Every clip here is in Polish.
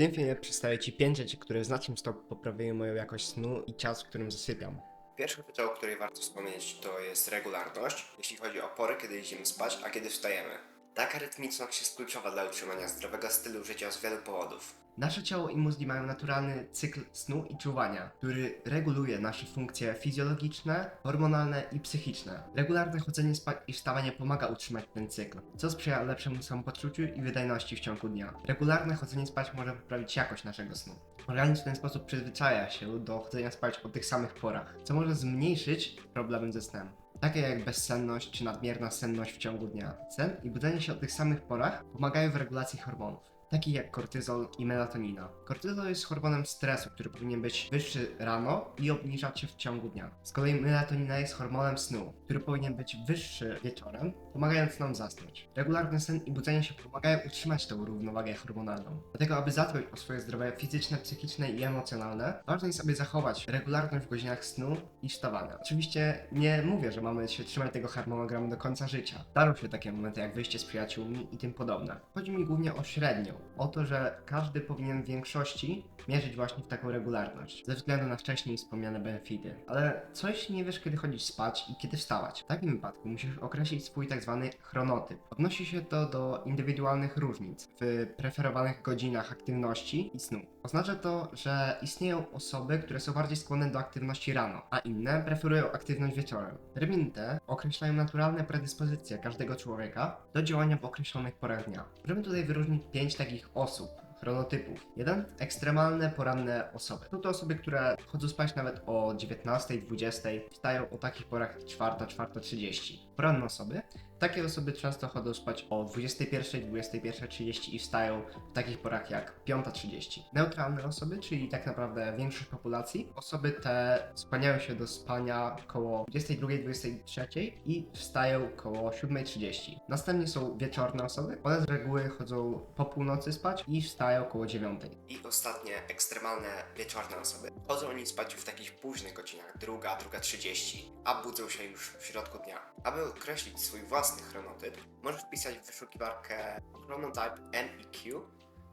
tym filmie przedstawię Ci 5 rzeczy, które w znacznym stopniu poprawiają moją jakość snu i czas, w którym zasypiam. Pierwszą rzeczą, o której warto wspomnieć, to jest regularność, jeśli chodzi o pory, kiedy idziemy spać, a kiedy wstajemy. Taka rytmiczność jest kluczowa dla utrzymania zdrowego stylu życia z wielu powodów. Nasze ciało i mózgi mają naturalny cykl snu i czuwania, który reguluje nasze funkcje fizjologiczne, hormonalne i psychiczne. Regularne chodzenie i wstawanie pomaga utrzymać ten cykl, co sprzyja lepszemu samopoczuciu i wydajności w ciągu dnia. Regularne chodzenie spać może poprawić jakość naszego snu. Organizm w ten sposób przyzwyczaja się do chodzenia spać o tych samych porach, co może zmniejszyć problemy ze snem. Takie jak bezsenność czy nadmierna senność w ciągu dnia. Sen i budzenie się o tych samych porach pomagają w regulacji hormonów takich jak kortyzol i melatonina. Kortyzol jest hormonem stresu, który powinien być wyższy rano i obniżać się w ciągu dnia. Z kolei melatonina jest hormonem snu, który powinien być wyższy wieczorem, pomagając nam zasnąć. Regularny sen i budzenie się pomagają utrzymać tę równowagę hormonalną. Dlatego, aby zadbać o swoje zdrowie fizyczne, psychiczne i emocjonalne, ważne jest, aby zachować regularność w godzinach snu i wstawania. Oczywiście nie mówię, że mamy się trzymać tego harmonogramu do końca życia. Zdarzą się takie momenty jak wyjście z przyjaciółmi i tym podobne. Chodzi mi głównie o średnią, o to, że każdy powinien w większości mierzyć właśnie w taką regularność, ze względu na wcześniej wspomniane benefity. Ale coś nie wiesz, kiedy chodzić spać i kiedy wstawać. W takim wypadku musisz określić swój tak zwany chronotyp. Odnosi się to do indywidualnych różnic w preferowanych godzinach aktywności i snu. Oznacza to, że istnieją osoby, które są bardziej skłonne do aktywności rano, a inne preferują aktywność wieczorem. Terminy te określają naturalne predyspozycje każdego człowieka do działania w określonych porach dnia. Możemy tutaj wyróżnić pięć takich osób, chronotypów. Jeden, ekstremalne, poranne osoby. Są to osoby, które chodzą spać nawet o 19, 20, wstają o takich porach jak 4, 4.30. Poranne osoby. Takie osoby często chodzą spać o 21, 21.30 i wstają w takich porach jak 5.30. Neutralne osoby, czyli tak naprawdę większość populacji, osoby te skłaniają się do spania koło 22, 23 i wstają koło 7.30. Następnie są wieczorne osoby. One z reguły chodzą po północy spać i wstają koło 9. I ostatnie, ekstremalne wieczorne osoby. Chodzą oni spać w takich późnych godzinach, druga, druga 30, a budzą się już w środku dnia. Aby określić swój własny chronotyp, możesz wpisać w wyszukiwarkę Chronotype MEQ,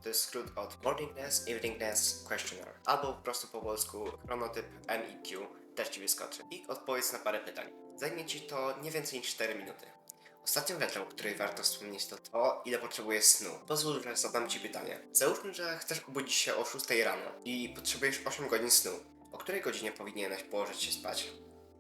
to jest skrót od Morningness, Eveningness Questionnaire, albo po prostu po polsku chronotyp MEQ też Ci wyskoczy. I odpowiedz na parę pytań. Zajmie Ci to nie więcej niż 4 minuty. Ostatnią rzeczą, o której warto wspomnieć, to to, ile potrzebujesz snu. Pozwól, że zadam Ci pytanie. Załóżmy, że chcesz obudzić się o 6 rano i potrzebujesz 8 godzin snu. O której godzinie powinieneś położyć się spać?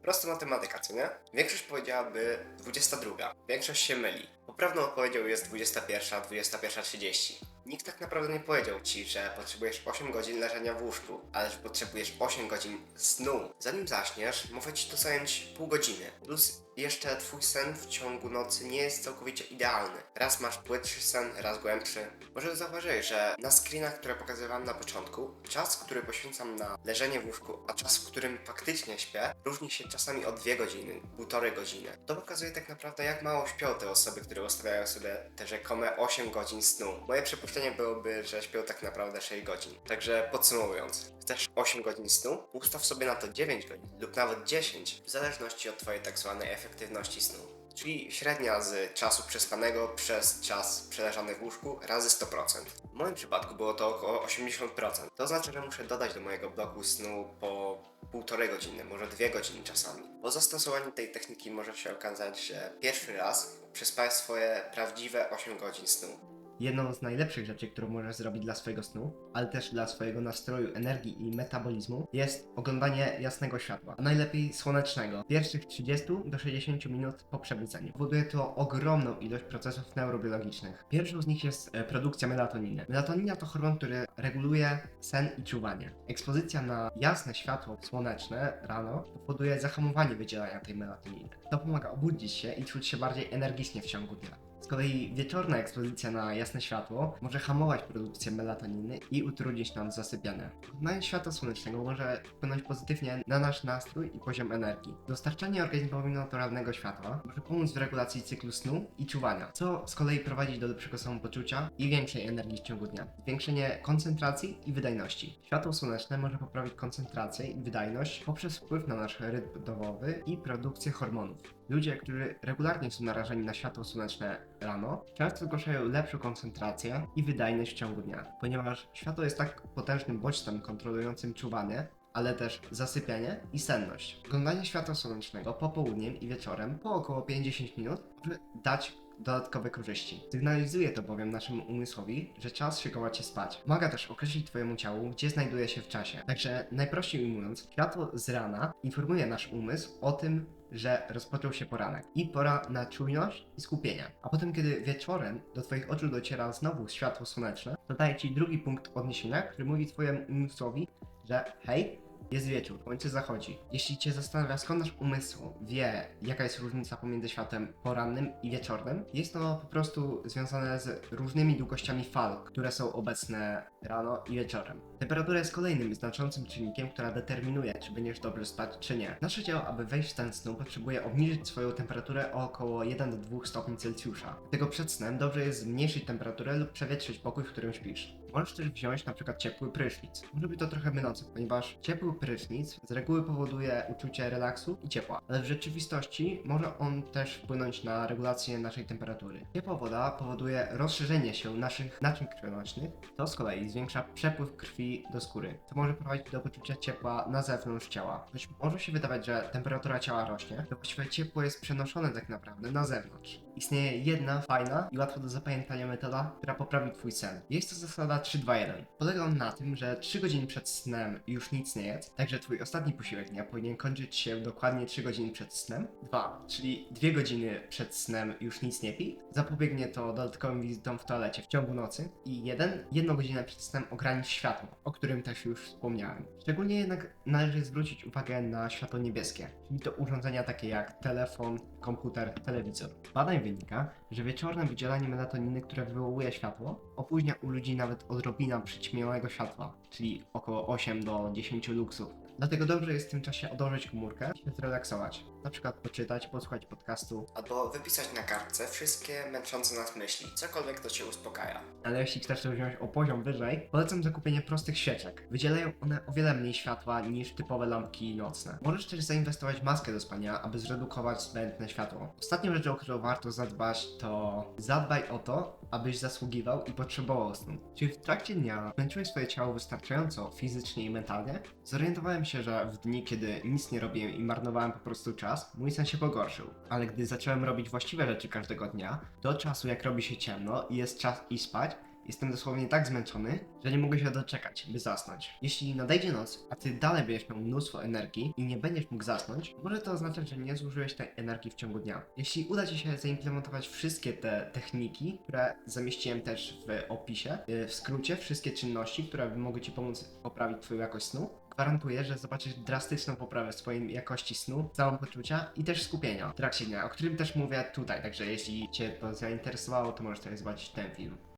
Prosta matematyka, co nie? Większość powiedziałaby 22. Większość się myli. Poprawną odpowiedzią jest 21, 21.30. Nikt tak naprawdę nie powiedział ci, że potrzebujesz 8 godzin leżenia w łóżku, ale że potrzebujesz 8 godzin snu. Zanim zaśniesz, może ci to zająć pół godziny. Plus jeszcze twój sen w ciągu nocy nie jest całkowicie idealny. Raz masz płytszy sen, raz głębszy. Może zauważyłeś, że na screenach, które pokazywałem na początku, czas, który poświęcam na leżenie w łóżku, a czas, w którym faktycznie śpię, różni się czasami o 2 godziny, półtorej godziny. To pokazuje tak naprawdę, jak mało śpią te osoby, które ustawiają sobie te rzekome 8 godzin snu. Moje przypuszczenie byłoby, że śpią tak naprawdę 6 godzin. Także podsumowując, chcesz 8 godzin snu? Ustaw sobie na to 9 godzin lub nawet 10, w zależności od Twojej tak zwanej efektywności snu. Czyli średnia z czasu przespanego przez czas przeleżany w łóżku razy 100%. W moim przypadku było to około 80%. To oznacza, że muszę dodać do mojego bloku snu po półtorej godziny, może dwie godziny czasami. Po zastosowaniu tej techniki może się okazać, że pierwszy raz przespałeś swoje prawdziwe 8 godzin snu. Jedną z najlepszych rzeczy, którą możesz zrobić dla swojego snu, ale też dla swojego nastroju, energii i metabolizmu, jest oglądanie jasnego światła, a najlepiej słonecznego. Pierwszych 30 do 60 minut po przebudzeniu. Powoduje to ogromną ilość procesów neurobiologicznych. Pierwszą z nich jest e, produkcja melatoniny. Melatonina to hormon, który reguluje sen i czuwanie. Ekspozycja na jasne światło słoneczne rano powoduje zahamowanie wydzielania tej melatoniny. To pomaga obudzić się i czuć się bardziej energicznie w ciągu dnia. Z kolei wieczorna ekspozycja na jasne światło może hamować produkcję melatoniny i utrudnić nam zasypianie. Oglądanie światła słonecznego może wpłynąć pozytywnie na nasz nastrój i poziom energii. Dostarczanie organizmowi naturalnego światła może pomóc w regulacji cyklu snu i czuwania, co z kolei prowadzi do lepszego samopoczucia i większej energii w ciągu dnia. Zwiększenie koncentracji i wydajności. Światło słoneczne może poprawić koncentrację i wydajność poprzez wpływ na nasz rytm dobowy i produkcję hormonów. Ludzie, którzy regularnie są narażeni na światło słoneczne rano często zgłaszają lepszą koncentrację i wydajność w ciągu dnia, ponieważ światło jest tak potężnym bodźcem kontrolującym czuwanie, ale też zasypianie i senność. Oglądanie światła słonecznego popołudniem i wieczorem po około 50 minut może dać dodatkowe korzyści. Sygnalizuje to bowiem naszemu umysłowi, że czas szykować się spać. Pomaga też określić Twojemu ciału, gdzie znajduje się w czasie. Także najprościej ujmując, światło z rana informuje nasz umysł o tym, że rozpoczął się poranek i pora na czujność i skupienie. A potem, kiedy wieczorem do Twoich oczu dociera znowu światło słoneczne, to daje Ci drugi punkt odniesienia, który mówi Twojemu umysłowi, że hej, jest wieczór, słońce zachodzi. Jeśli Cię zastanawia, skąd nasz umysł wie, jaka jest różnica pomiędzy światłem porannym i wieczornym, jest to po prostu związane z różnymi długościami fal, które są obecne rano i wieczorem. Temperatura jest kolejnym znaczącym czynnikiem, która determinuje, czy będziesz dobrze spać, czy nie. Nasze ciało, aby wejść w stan snu, potrzebuje obniżyć swoją temperaturę o około 1 do 2 stopni Celsjusza. Dlatego przed snem dobrze jest zmniejszyć temperaturę lub przewietrzyć pokój, w którym śpisz. Możesz też wziąć na przykład ciepły prysznic. Może być to trochę mylące, ponieważ ciepły prysznic z reguły powoduje uczucie relaksu i ciepła, ale w rzeczywistości może on też wpłynąć na regulację naszej temperatury. Ciepła woda powoduje rozszerzenie się naszych naczyń krwionośnych, to z kolei zwiększa przepływ krwi do skóry, co może prowadzić do poczucia ciepła na zewnątrz ciała. Choć może się wydawać, że temperatura ciała rośnie, to właściwie ciepło jest przenoszone tak naprawdę na zewnątrz. Istnieje jedna fajna i łatwo do zapamiętania metoda, która poprawi twój sen. Jest to zasada 3-2-1. Polega on na tym, że 3 godziny przed snem już nic nie jedz, także twój ostatni posiłek dnia powinien kończyć się dokładnie 3 godziny przed snem. 2, czyli 2 godziny przed snem już nic nie pij. Zapobiegnie to dodatkowym wizytom w toalecie w ciągu nocy. I 1, 1 godzinę przed snem ogranicz światło, o którym też już wspomniałem. Szczególnie jednak należy zwrócić uwagę na światło niebieskie, czyli to urządzenia takie jak telefon, komputer, telewizor. Z Badań wynika, że wieczorne wydzielanie melatoniny, które wywołuje światło, opóźnia u ludzi nawet odrobina przyćmionego światła, czyli około 8 do 10 luksów. Dlatego dobrze jest w tym czasie odłożyć komórkę i zrelaksować. Na przykład poczytać, posłuchać podcastu, Albo wypisać na kartce wszystkie męczące nas myśli, cokolwiek to cię uspokaja. ale jeśli chcesz to wziąć o poziom wyżej, polecam zakupienie prostych świeczek. Wydzielają one o wiele mniej światła niż typowe lampki nocne. Możesz też zainwestować w maskę do spania, aby zredukować zbędne światło. Ostatnią rzeczą, o którą warto zadbać, to zadbaj o to, abyś zasługiwał i potrzebował snu. Czy w trakcie dnia zmęczyłeś swoje ciało wystarczająco fizycznie i mentalnie? Zorientowałem się, że w dni, kiedy nic nie robiłem i marnowałem po prostu czas, mój sen się pogorszył. Ale gdy zacząłem robić właściwe rzeczy każdego dnia, do czasu jak robi się ciemno i jest czas i spać, Jestem dosłownie tak zmęczony, że nie mogę się doczekać, by zasnąć. Jeśli nadejdzie noc, a ty dalej będziesz miał mnóstwo energii i nie będziesz mógł zasnąć, może to oznaczać, że nie zużyłeś tej energii w ciągu dnia. Jeśli uda ci się zaimplementować wszystkie te techniki, które zamieściłem też w opisie, yy, w skrócie wszystkie czynności, które mogą ci pomóc poprawić twoją jakość snu, Gwarantuję, że zobaczysz drastyczną poprawę w swojej jakości snu, samopoczucia i też skupienia w trakcie dnia, o którym też mówię tutaj, także jeśli Cię to zainteresowało, to możesz sobie zobaczyć ten film.